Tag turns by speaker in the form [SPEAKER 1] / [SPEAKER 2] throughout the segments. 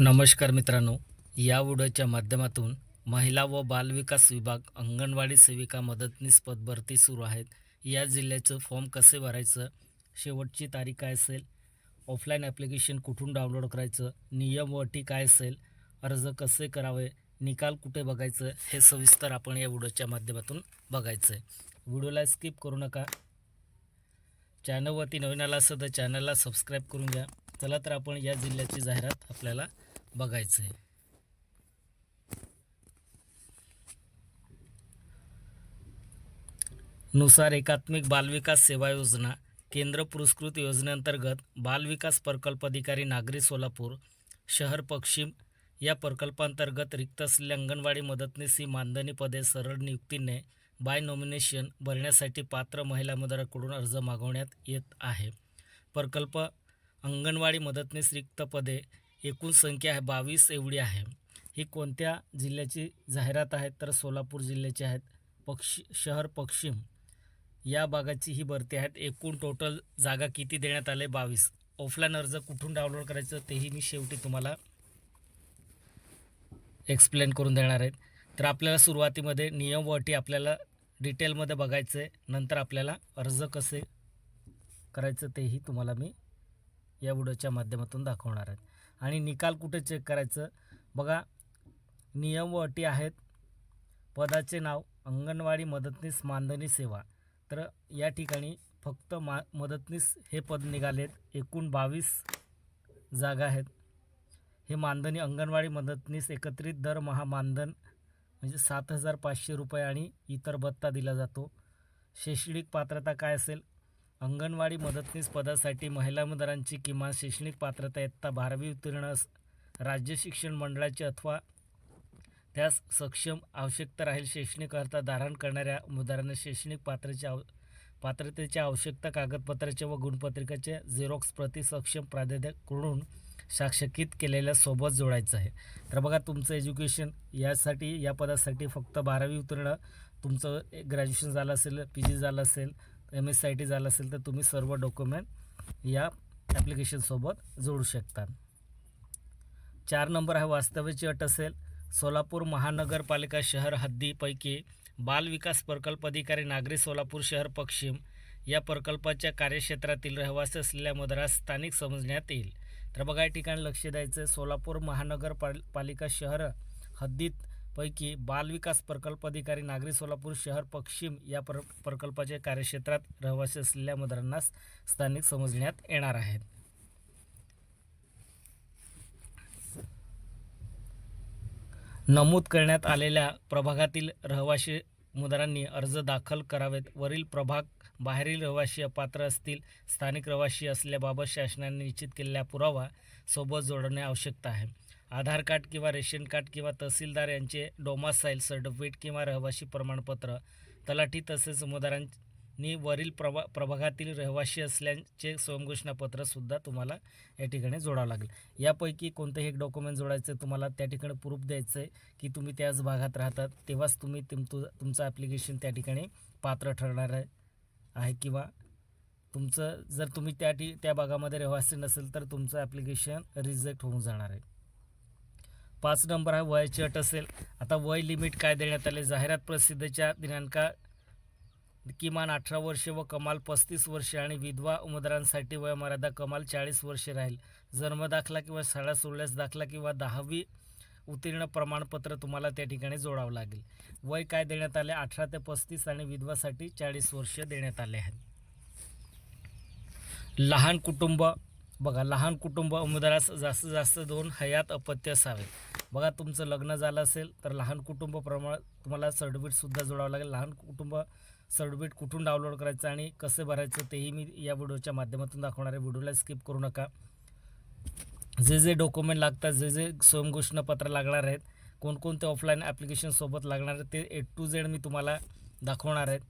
[SPEAKER 1] नमस्कार मित्रांनो या व्हिडिओच्या माध्यमातून महिला व बालविकास विभाग अंगणवाडी सेविका मदतनीस पदभरती सुरू आहेत. या जिल्ह्याचं फॉर्म कसे भरायचं शेवटची तारीख काय असेल ऑफलाईन ॲप्लिकेशन कुठून डाउनलोड करायचं नियम व अटी काय असेल अर्ज कसे करावे निकाल कुठे बघायचं हे सविस्तर आपण या व्हिडिओच्या माध्यमातून बघायचं आहे व्हिडिओला स्किप करू नका. चॅनलवरती नवीन आला असं तर चॅनलला सबस्क्राईब करून घ्या. चला तर आपण या जिल्ह्याची जाहिरात आपल्याला बघायचं आहे नुसार एकात्मिक बालविकास सेवा योजना केंद्र पुरस्कृत योजनेअंतर्गत बालविकास प्रकल्प अधिकारी नागरी सोलापूर शहर पश्चिम या प्रकल्पांतर्गत रिक्त असलेल्या अंगणवाडी मदतनीस ही मानधनी पदे सरळ नियुक्तीने बाय नॉमिनेशन भरण्यासाठी पात्र महिला उमेदवाराकडून अर्ज मागवण्यात येत आहे. प्रकल्प अंगणवाडी मदतनीस रिक्त पदे एकूण संख्या आहे बावीस एवढी आहे. ही कोणत्या जिल्ह्याची जाहिरात आहे? तर सोलापूर जिल्ह्याची आहेत पक्षी शहर पश्चिम. या भागाची ही भरती आहेत एकूण टोटल जागा किती देण्यात आले? बावीस. ऑफलाईन अर्ज कुठून डाउनलोड करायचं? तेही मी शेवटी तुम्हाला एक्सप्लेन करून देणार आहेत तर आपल्याला सुरुवातीमध्ये नियम व अटी आपल्याला डिटेलमध्ये बघायचं आहे. नंतर आपल्याला अर्ज कसे करायचं तेही तुम्हाला मी या व्हिडिओच्या माध्यमातून दाखवणार आहेत आणि निकाल कुठे चेक करायचं? बघा नियम व अटी आहेत. पदाचे नाव अंगणवाडी मदतनीस मानधनी सेवा. तर या ठिकाणी फक्त मा मदतनीस हे पद निघालेत. एकूण बावीस जागा आहेत. हे मानधनी अंगणवाडी मदतनीस एकत्रित दरमहा मानधन म्हणजे सात हजार पाचशे रुपये आणि इतर भत्ता दिला जातो. शैक्षणिक पात्रता काय असेल? अंगणवाडी मदतनीस पदासाठी महिला उमेदवारांची किमान शैक्षणिक पात्रता इयत्ता बारावी उत्तीर्ण राज्य शिक्षण मंडळाची अथवा त्यास सक्षम आवश्यकता राहील शैक्षणिक अर्थ धारण करणाऱ्या उमेदवारांना शैक्षणिक पात्रचे आव पात्रतेच्या आवश्यकता कागदपत्राचे व गुणपत्रिकेचे झेरॉक्स प्रति सक्षम प्राध्यापकाकडून साक्षकित केलेल्या सोबत जोडायचं आहे. तर बघा तुमचं एज्युकेशन यासाठी या पदासाठी फक्त बारावी उत्तीर्ण तुमचं ग्रॅज्युएशन झालं असेल पी जी झालं असेल एम एस आय टी झालं असेल तर तुम्ही सर्व डॉक्युमेंट या ॲप्लिकेशनसोबत जोडू शकता. चार नंबर हा वास्तव्याची अट असेल. सोलापूर महानगरपालिका शहर हद्दीपैकी बाल विकास प्रकल्प अधिकारी नागरी सोलापूर शहर पश्चिम या प्रकल्पाच्या कार्यक्षेत्रातील रहिवासी असलेल्या मदरास स्थानिक समजण्यात येईल. तर बघा या ठिकाणी लक्ष द्यायचं सोलापूर महानगरपाल पालिका शहर हद्दीत पैकी बालविकास प्रकल्प अधिकारी नागरी सोलापूर शहर पश्चिम या प्र प्रकल्पाच्या कार्यक्षेत्रात रहिवासी असलेल्या मदरांना स्थानिक समजण्यात येणार आहेत. नमूद करण्यात आलेल्या प्रभागातील रहिवासी मुद्रांनी अर्ज दाखल करावेत. वरील प्रभाग बाहेरील रहिवासी अपात्र असतील स्थानिक रहिवासी असल्याबाबत शासनाने निश्चित केलेला पुरावा सोबत जोडणे आवश्यकता आहे. आधार कार्ड किंवा रेशन कार्ड किंवा तहसीलदार यांचे डोमासाईल सर्टिफिकेट किंवा रहिवासी प्रमाणपत्र तलाठी तसेच उमेदवारांनी वरील प्रभा प्रभागातील रहिवासी असल्याचे स्वयंघोषणापत्रसुद्धा तुम्हाला या ठिकाणी जोडावं लागेल. यापैकी कोणतंही एक डॉक्युमेंट जोडायचं आहे तुम्हाला त्या ठिकाणी प्रूफ द्यायचं आहे की तुम्ही त्याच भागात राहतात तेव्हाच तुम्ही तुम तु तुमचं ॲप्लिकेशन त्या ठिकाणी पात्र ठरणार आहे आहे किंवा तुमचं जर तुम्ही त्या ठी त्या भागामध्ये रहिवासी नसेल तर तुमचं ॲप्लिकेशन रिजेक्ट होऊन जाणार आहे. पाच नंबर हा वयाची अट असेल. आता वय लिमिट काय देण्यात आले? जाहिरात प्रसिद्धीच्या दिनांका किमान अठरा वर्षे व कमाल पस्तीस वर्षे आणि विधवा उमेदवारांसाठी वयमर्यादा कमाल चाळीस वर्षे राहील. जन्मदाखला किंवा शाळा सोडल्यास दाखला किंवा दहावी उत्तीर्ण प्रमाणपत्र तुम्हाला त्या ठिकाणी जोडावं लागेल. वय काय देण्यात आले? अठरा ते पस्तीस आणि विधवासाठी चाळीस वर्ष देण्यात आले आहेत. लहान कुटुंब बघा लहान कुटुंब उमेदवारास जास्तीत जास्त दोन हयात अपत्य असावे बघा तुमचं लग्न झालं असेल तर लहान कुटुंब प्रमाण तुम्हाला सर्टिफिकेटसुद्धा जोडावं लागेल. लहान कुटुंब सर्टिफिकेट कुठून डाउनलोड करायचं आणि कसं भरायचं तेही मी या व्हिडिओच्या माध्यमातून दाखवणार आहे. व्हिडिओला स्किप करू नका. जे जे डॉक्युमेंट लागतात जे जे स्वयंघोषणापत्र लागणार आहेत कोणकोणते ऑफलाईन ॲप्लिकेशनसोबत लागणार आहेत ते ए टू झेड मी तुम्हाला दाखवणार आहेत.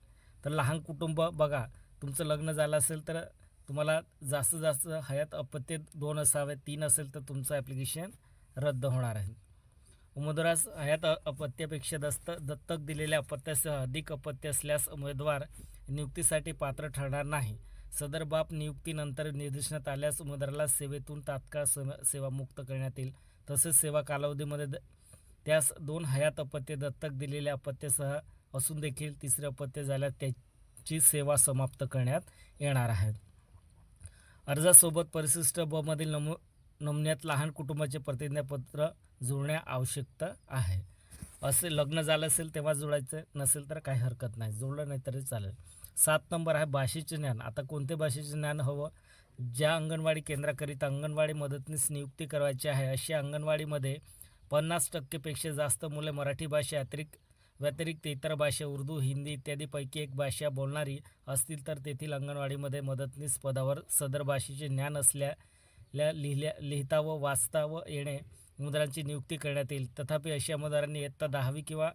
[SPEAKER 1] तर लहान कुटुंब बघा तुमचं लग्न झालं असेल तर तुम्हाला जास्तीत जास्त हयात अपत्य दोन असावे तीन असेल तर तुमचं ॲप्लिकेशन रद्द होणार आहे. उमेदवारास हयात अपत्यापेक्षा दस्त दत्तक दिलेल्या अपत्यासह अधिक अपत्य असल्यास उमेदवार नियुक्तीसाठी पात्र ठरणार नाही. सदर बाब नियुक्तीनंतर निर्देशनात आल्यास उमेदवाराला सेवेतून तात्काळ सेवा सेवामुक्त करण्यात येईल. तसेच सेवा कालावधीमध्ये द- त्यास दोन हयात अपत्ये दत्तक दिलेल्या अपत्यासह असून देखील तिसरे अपत्य झाल्यास त्याची सेवा समाप्त करण्यात येणार आहे. अर्जासोबत परिशिष्ट बमधील नमू नमुन्यात लहान कुटुंबाचे प्रतिज्ञापत्र जुळण्या आवश्यकता आहे. असे लग्न झालं असेल तेव्हा जुळायचं नसेल तर काही हरकत नाही. जुळलं नाही तरी चालेल. सात नंबर आहे भाषेचे ज्ञान. आता कोणते भाषेचे ज्ञान हवं? ज्या अंगणवाडी केंद्राकरिता अंगणवाडी मदतनीस नियुक्ती करायची आहे अशा अंगणवाडीमध्ये पन्नास टक्केपेक्षा जास्त मुले मराठी भाषा अतिरिक्त व्यतिरिक्त इतर भाषा उर्दू हिंदी इत्यादीपैकी एक भाषा बोलणारी असतील तर तेथील अंगणवाडीमध्ये मदतनीस पदावर सदर भाषेचे ज्ञान असल्या लिहिल्या लिहिता व वाचता व येणे उमेदवारांची नियुक्ती करण्यात येईल. तथापि अशा उमेदवारांनी इयत्ता दहावी किंवा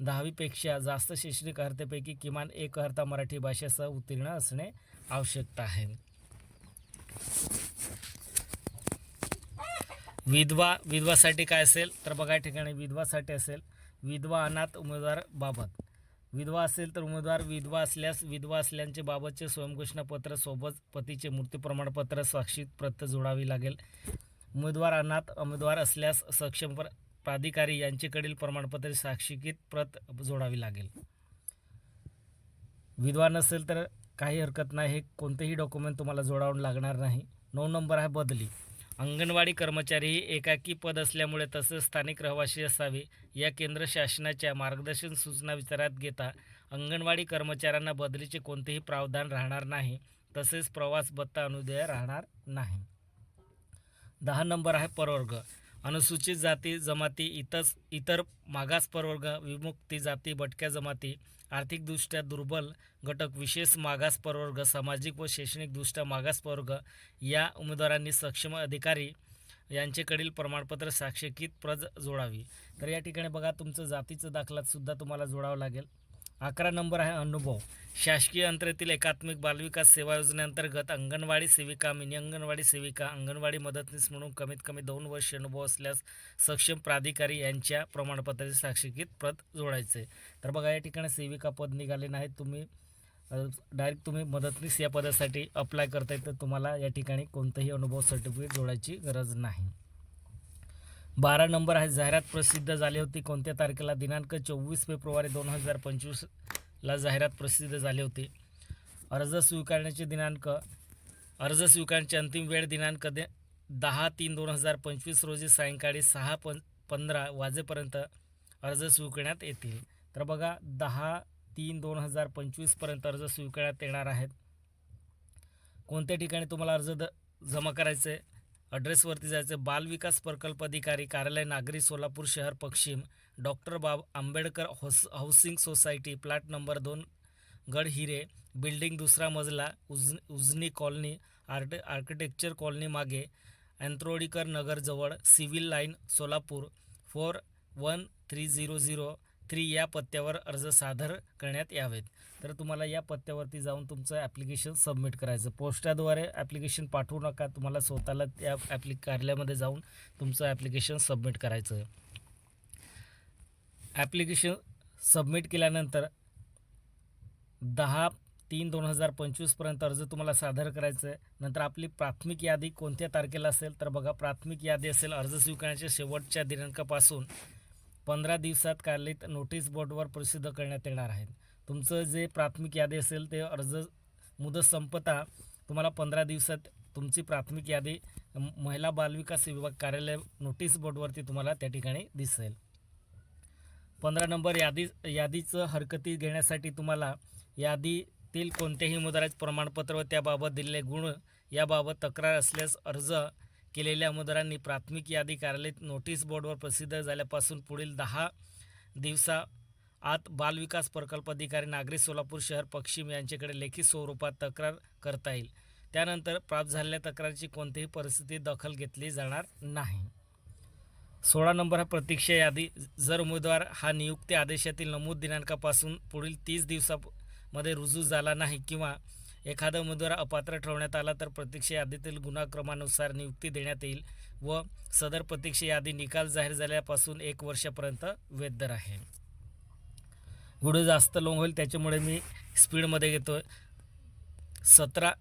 [SPEAKER 1] दहावीपेक्षा जास्त शैक्षणिक अर्हतेपैकी किमान एक अर्हता मराठी भाषेसह उत्तीर्ण असणे आवश्यकता आहे. विधवा विधवासाठी काय असेल? तर बघा या ठिकाणी विधवासाठी असेल विधवा अनाथ उमेदवार बाबत. विधवा असेल तर उमेदवार विधवा असल्यास विधवा असल्याचे बाबतचे स्वयंघोषणापत्र सोबत पतीचे मृत्यू प्रमाणपत्र साक्षीत प्रत जोडावी लागेल. उमेदवार अनाथ उमेदवार असल्यास सक्षम प्र- प्राधिकारी यांच्याकडील प्रमाणपत्र साक्षीकीत प्रत जोडावी लागेल. विधवा नसेल तर काही हरकत नाही. हे कोणतेही डॉक्युमेंट तुम्हाला जोडावून लागणार नाही. नऊ नंबर आहे बदली. अंगणवाडी कर्मचारी ही एकाकी पद असल्यामुळे तसेच स्थानिक रहिवासी असावे. या केंद्र शासनाच्या मार्गदर्शन सूचना विचारात घेता अंगणवाडी कर्मचाऱ्यांना बदलीचे कोणतेही प्रावधान राहणार नाही. तसेच प्रवास भत्ता अनुदय राहणार नाही. दहा नंबर आहे प्रवर्ग. अनुसूचित जाती जमाती इतर इतर मागास प्रवर्ग विमुक्ती जाती भटक्या जमाती आर्थिकदृष्ट्या दुर्बल घटक विशेष मागास प्रवर्ग सामाजिक व शैक्षणिकदृष्ट्या मागास प्रवर्ग या उमेदवारांनी सक्षम अधिकारी यांचेकडील प्रमाणपत्र साक्षकीत प्रज जोडावी. तर या ठिकाणी बघा तुमचं जातीचं दाखलात सुद्धा तुम्हाला जोडावं लागेल. अकरा नंबर आहे अनुभव. शासकीय अंतरातील एकात्मिक बालविकास सेवा योजनेअंतर्गत अंगणवाडी सेविका मिनी अंगणवाडी सेविका अंगणवाडी मदतनीस म्हणून कमीत कमी दोन वर्ष अनुभव असल्यास सक्षम प्राधिकारी यांच्या प्रमाणपत्राचे साक्षीकृत पद जोडायचे. तर बघा या ठिकाणी सेविका पद निघाले नाही तुम्ही डायरेक्ट तुम्ही मदतनीस या पदासाठी अप्लाय करताय तर तुम्हाला या ठिकाणी कोणतंही अनुभव सर्टिफिकेट जोडायची गरज नाही. बारा नंबर आहे. जाहिरात प्रसिद्ध झाली होती. कोणत्या तारखेला? दिनांक चोवीस फेब्रुवारी दोन हजार पंचवीसला जाहिरात प्रसिद्ध झाली होती. अर्ज स्वीकारण्याचे दिनांक अर्ज स्वीकारण्याची अंतिम वेळ दिनांक दे दहा तीन दोन हजार पंचवीस रोजी सायंकाळी सहा पं पंधरा वाजेपर्यंत अर्ज स्वीकारण्यात येतील. तर बघा दहा तीन दोन हजार पंचवीसपर्यंत अर्ज स्वीकारण्यात येणार आहेत. कोणत्या ठिकाणी तुम्हाला अर्ज द जमा करायचे अड्रेसवरती जायचं बालविकास प्रकल्प अधिकारी कार्यालय नागरी सोलापूर शहर पश्चिम. डॉक्टर बाब आंबेडकर हौस हाऊसिंग सोसायटी प्लॅट नंबर दोन गडहिरे बिल्डिंग दुसरा मजला उज Ujani colony art architecture colony मागे. अँत्रोडीकर नगरजवळ civil line Solapur. Four one three zero zero three या पत्त्यावर अर्ज सादर करण्यात यावेत. तर तुम्हाला या पत्त्यावरती जाऊन तुमचं ॲप्लिकेशन सबमिट करायचं. पोस्टाद्वारे ॲप्लिकेशन पाठवू नका. तुम्हाला स्वतःला त्या ॲप्लिक कार्यालयामध्ये जाऊन तुमचं ॲप्लिकेशन सबमिट करायचं. ॲप्लिकेशन सबमिट केल्यानंतर दहा तीन दोन हजार पंचवीसपर्यंत अर्ज तुम्हाला सादर करायचं. आहे नंतर आपली प्राथमिक यादी कोणत्या तारखेला असेल? तर बघा प्राथमिक यादी असेल अर्ज स्वीकारण्याच्या शेवटच्या दिनांकापासून. पंधरा दिवसात कार्यालयीत नोटीस बोर्डवर प्रसिद्ध करण्यात येणार आहेत. तुमचं जे प्राथमिक यादी असेल ते अर्ज मुदत संपता तुम्हाला पंधरा दिवसात तुमची प्राथमिक यादी महिला बालविकास विभाग कार्यालय नोटीस बोर्डवरती तुम्हाला त्या ठिकाणी दिसेल. पंधरा नंबर यादी यादीचं हरकती घेण्यासाठी तुम्हाला यादीतील कोणत्याही मुद्राचे प्रमाणपत्र व त्याबाबत दिलेले गुण याबाबत तक्रार असल्यास अर्ज केलेल्या उमेदवारांनी प्राथमिक यादी कार्यालय नोटीस बोर्डवर प्रसिद्ध झाल्यापासून पुढील दहा दिवसा आत बालविकास प्रकल्प अधिकारी नागरी सोलापूर शहर पश्चिम यांच्याकडे लेखी स्वरूपात तक्रार करता येईल. त्यानंतर प्राप्त झालेल्या तक्रारीची कोणतीही परिस्थिती दखल घेतली जाणार नाही. सोळा नंबर हा प्रतीक्षा यादी. जर उमेदवार हा नियुक्ती आदेशातील नमूद दिनांकापासून पुढील तीस दिवसामध्ये रुजू झाला नाही किंवा एखादा उमेदवार अपात्र ठरवण्यात आला तर प्रतीक्षा यादीतील गुन्हाक्रमानुसार नियुक्ती देण्यात येईल व सदर प्रतीक्षा यादी निकाल जाहीर झाल्यापासून एक वर्षापर्यंत वैध आहे. व्हिडिओ जास्त लॉंग होईल त्याच्यामुळे मी स्पीडमध्ये घेतो सतरा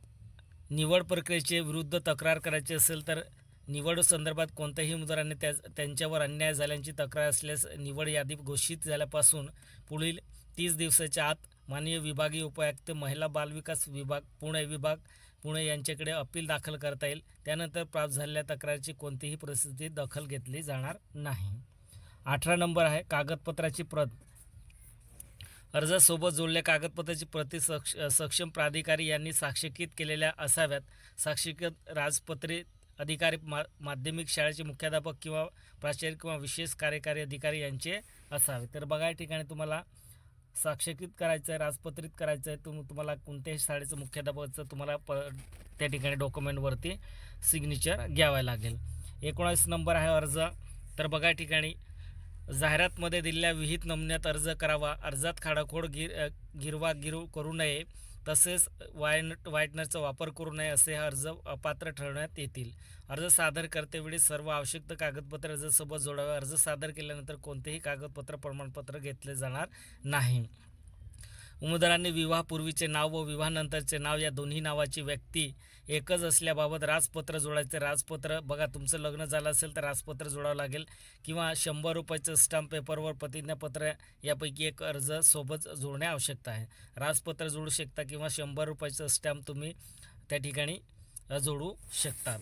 [SPEAKER 1] निवड प्रक्रियेचे विरुद्ध तक्रार करायची असेल तर निवड संदर्भात कोणत्याही उमेदवाराने त्या त्यांच्यावर अन्याय झाल्याची तक्रार असल्यास निवड यादी घोषित झाल्यापासून पुढील तीस दिवसाच्या आत माननीय विभागीय उपायुक्त महिला बालविकास विभाग पुणे विभाग पुणे यांच्याकडे अपील दाखल करता येईल. त्यानंतर प्राप्त झालेल्या तक्रारीची कोणतीही परिस्थिती दखल घेतली जाणार नाही. अठरा नंबर आहे कागदपत्राची प्रत. अर्जासोबत जोडल्या कागदपत्राची प्रति सक्ष सक्षम प्राधिकारी यांनी साक्षकीत केलेल्या असाव्यात. साक्षीकृत राजपत्रित अधिकारी मा माध्यमिक शाळेचे मुख्याध्यापक किंवा प्राचार्य किंवा विशेष कार्यकारी अधिकारी यांचे असावे. तर बघा या ठिकाणी तुम्हाला साक्षकीत करायचं आहे राजपत्रित करायचं आहे तुम तुम्हाला कोणत्याही शाळेचं मुख्याध्यापकाचं तुम्हाला प त्या ठिकाणी डॉक्युमेंटवरती सिग्नेचर घ्यावं लागेल. एकोणावीस नंबर आहे अर्ज. तर बघा ठिकाणी. जाहिरातमध्ये दिलेल्या विहित नमुन्यात अर्ज करावा. अर्जात खाडाखोड गिर गिरवा गिरू करू नये. तसेच वायन व्हाईटनरचा वापर करू नये असे अर्ज अपात्र ठरवण्यात येतील. अर्ज सादर करतेवेळी सर्व आवश्यक कागदपत्र अर्जासोबत जोडावे. अर्ज सादर केल्यानंतर कोणतेही कागदपत्र प्रमाणपत्र घेतले जाणार नाही. उमेदवारांनी विवाहापूर्वीचे नाव व विवाहानंतरचे नाव या दोन्ही नावाची व्यक्ती एकच असल्याबाबत राजपत्र जोडायचे. राजपत्र बघा तुमचं लग्न झालं असेल तर राजपत्र जोडावं लागेल किंवा शंभर रुपयाचं स्टॅम्प पेपरवर प्रतिज्ञापत्र यापैकी एक अर्ज सोबत जोडणे आवश्यकता आहे. राजपत्र जोडू शकता किंवा शंभर रुपयाचं स्टॅम्प तुम्ही त्या ठिकाणी जोडू शकता.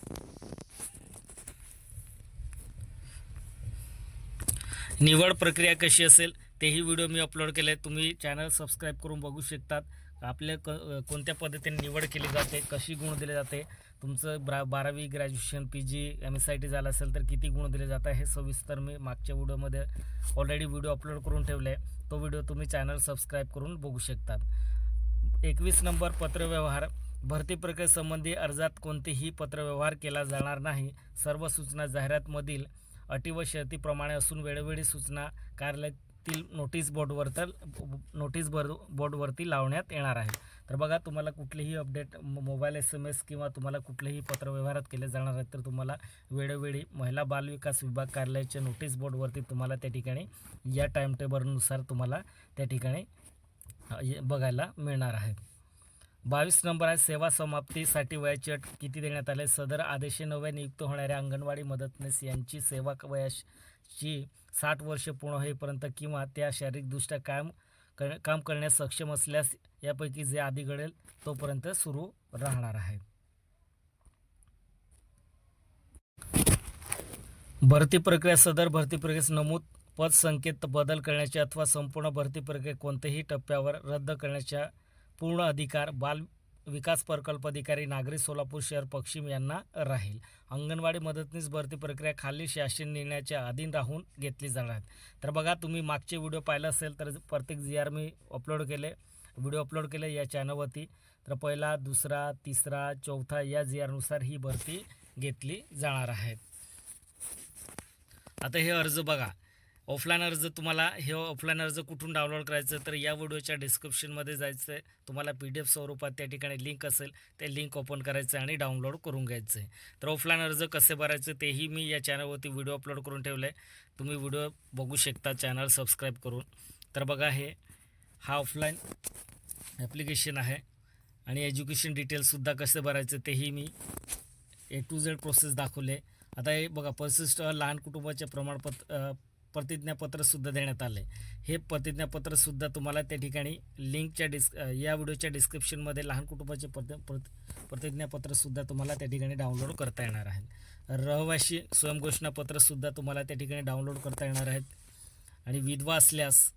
[SPEAKER 1] निवड प्रक्रिया कशी असेल? तेही व्हिडिओ मी अपलोड केले. तुम्ही चॅनल सबस्क्राईब करून बघू शकतात. आपल्या क कोणत्या पद्धतीने निवड केली जाते कशी गुण दिले जाते तुमचं ब्रा बारावी graduation P G M S I T झालं असेल तर किती गुण दिले जातात हे सविस्तर मी मागच्या व्हिडिओमध्ये ऑलरेडी व्हिडिओ अपलोड करून ठेवले. आहे तो व्हिडिओ तुम्ही चॅनल सबस्क्राईब करून बघू शकतात. एकवीस नंबर पत्रव्यवहार. भरती प्रक्रियेसंबंधी अर्जात कोणतेही पत्रव्यवहार केला जाणार नाही. सर्व सूचना जाहिरातमधील अटी व शर्तीप्रमाणे असून वेळोवेळी सूचना कार्यालयातील नोटीस बोर्डवर तर नोटीस बोर्ड बोर्डवरती लावण्यात येणार आहे. तर बघा तुम्हाला कुठलेही update mobile S M S किंवा तुम्हाला कुठलेही पत्रव्यवहारात केले जाणार आहेत तर तुम्हाला वेळोवेळी महिला बालविकास विभाग कार्यालयाच्या नोटीस बोर्डवरती तुम्हाला त्या ठिकाणी या टाईम टेबलनुसार तुम्हाला त्या ठिकाणी बघायला मिळणार आहे. बावीस नंबर आहे सेवा समाप्तीसाठी वयाची अट किती देण्यात आले? सदर आदेशे नव्या नियुक्त होणाऱ्या अंगणवाडी मदतनीस यांची सेवा क- ची साठ वर्ष पूर्ण होईपर्यंत किंवा त्या शारीरिकदृष्ट्या कायम कर काम करण्यास सक्षम असल्यास यापैकी जे आधी घडेल तोपर्यंत सुरू राहणार आहे. भरती प्रक्रिया सदर भरती प्रक्रियेस नमूद पद संकेत बदल करण्याचे अथवा संपूर्ण भरती प्रक्रिया कोणत्याही टप्प्यावर रद्द करण्याच्या पूर्ण अधिकार बाल विकास प्रकल्प अधिकारी नागरी सोलापूर शहर पश्चिम यांना राहील. अंगणवाडी मदतनीस भरती प्रक्रिया खाली शासन निर्णयाच्या अधीन राहून घेतली जाणार आहेत तर बघा तुम्ही मागचे व्हिडिओ पाहिला असेल तर प्रत्येक जी आर मी अपलोड केले व्हिडिओ अपलोड केले या चॅनलवरती तर पहिला दुसरा तिसरा चौथा या जी आरनुसार ही भरती घेतली जाणार आहे. आता हे अर्ज बघा. ऑफलाईन अर्ज तुम्हाला हे ऑफलाईन अर्ज कुठून डाउनलोड करायचं तर या व्हिडिओच्या डिस्क्रिप्शनमध्ये जायचं आहे तुम्हाला पी डी एफ स्वरूपात त्या ठिकाणी लिंक असेल ते लिंक ओपन करायचं आहे आणि डाउनलोड करून घ्यायचं आहे तर ऑफलाईन अर्ज कसे भरायचे तेही मी या चॅनलवरती व्हिडिओ अपलोड करून ठेवले आहे तुम्ही व्हिडिओ बघू शकता चॅनल सबस्क्राईब करून. तर बघा हे हा ऑफलाईन ॲप्लिकेशन आहे. आणि एज्युकेशन डिटेल्ससुद्धा कसे भरायचं तेही मी ए टू झेड प्रोसेस दाखवले आता हे बघा परसिस्ट लहान कुटुंबाचे प्रमाणपत्र प्रतिज्ञापत्रसुद्धा देण्यात आले हे प्रतिज्ञापत्रसुद्धा तुम्हाला त्या ठिकाणी लिंकच्या डिस् या व्हिडिओच्या डिस्क्रिप्शनमध्ये लहान कुटुंबाचे प्रति प्रति प्रतिज्ञापत्रसुद्धा तुम्हाला त्या ठिकाणी डाउनलोड करता येणार आहेत. रहवाशी स्वयंघोषणापत्रसुद्धा तुम्हाला त्या ठिकाणी डाउनलोड करता येणार आहेत. आणि विधवा असल्यास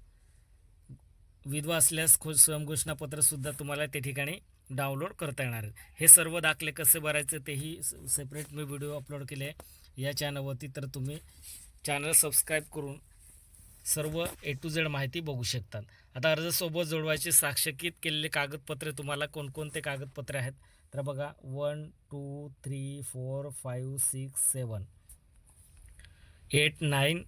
[SPEAKER 1] विधवा असल्यास खो स्वयंघोषणापत्रसुद्धा तुम्हाला त्या ठिकाणी डाउनलोड करता येणार आहेत. हे सर्व दाखले कसे भरायचे तेही सेपरेट मी व्हिडिओ अपलोड केले आहे. या चॅनलवरती तर तुम्ही चॅनल सबस्क्राईब करून सर्व ए टू झेड माहिती बघू शकतात. आता अर्जसोबत जोडवायचे साक्षकीत केलेले कागदपत्रे तुम्हाला कोणकोणते कागदपत्रे आहेत? तर बघा one two three four five six seven eight nine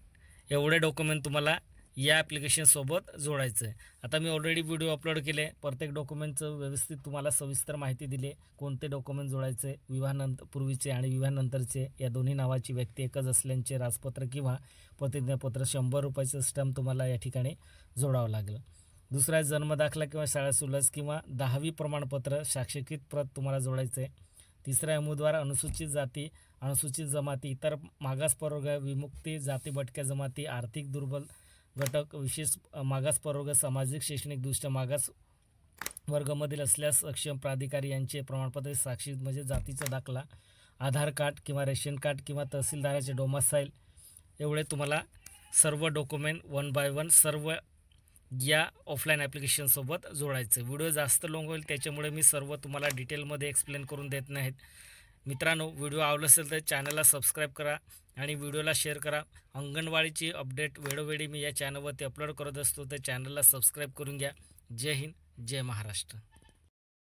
[SPEAKER 1] एवढे डॉक्युमेंट तुम्हाला या ॲप्लिकेशनसोबत जोडायचं आहे आता मी ऑलरेडी व्हिडिओ अपलोड केले. प्रत्येक डॉक्युमेंटचं व्यवस्थित तुम्हाला सविस्तर माहिती दिली. कोणते डॉक्युमेंट जोडायचे विवाहानंतर पूर्वीचे आणि विवाहानंतरचे या दोन्ही नावाची व्यक्ती एकच असल्याचे राजपत्र किंवा प्रतिज्ञापत्र शंभर रुपयाचं स्टॅम्प तुम्हाला या ठिकाणी जोडावं लागेल. दुसरा जन्मदाखला किंवा शाळा सुलस किंवा दहावी प्रमाणपत्र साक्षीकृत प्रत तुम्हाला जोडायचं आहे तिसरा आहे उमेदवार अनुसूचित जाती अनुसूचित जमाती इतर मागास प्रवर्ग विमुक्ती जाती भटक्या जमाती आर्थिक दुर्बल घटक विशेष मागास प्रवर्ग सामाजिक शैक्षणिकदृष्ट्या मागास वर्गामधील असल्यास सक्षम प्राधिकारी यांचे प्रमाणपत्र साक्षी म्हणजे जातीचा दाखला आधार कार्ड किंवा रेशन कार्ड किंवा तहसीलदाराचे डोमासाईल एवढे तुम्हाला सर्व डॉक्युमेंट वन बाय वन सर्व या ऑफलाईन ॲप्लिकेशनसोबत जोडायचं. व्हिडिओ जास्त लॉंग होईल त्याच्यामुळे मी सर्व तुम्हाला डिटेलमध्ये एक्सप्लेन करून देत नाहीत. मित्रांनो व्हिडिओ आवडला असेल तर चॅनलला सबस्क्राईब करा आणि व्हिडिओला शेअर करा. अंगणवाडीची अपडेट वेळोवेळी मी या चॅनलवरती अपलोड करत असतो तर चॅनलला सबस्क्राईब करून घ्या. जय हिंद जय महाराष्ट्र.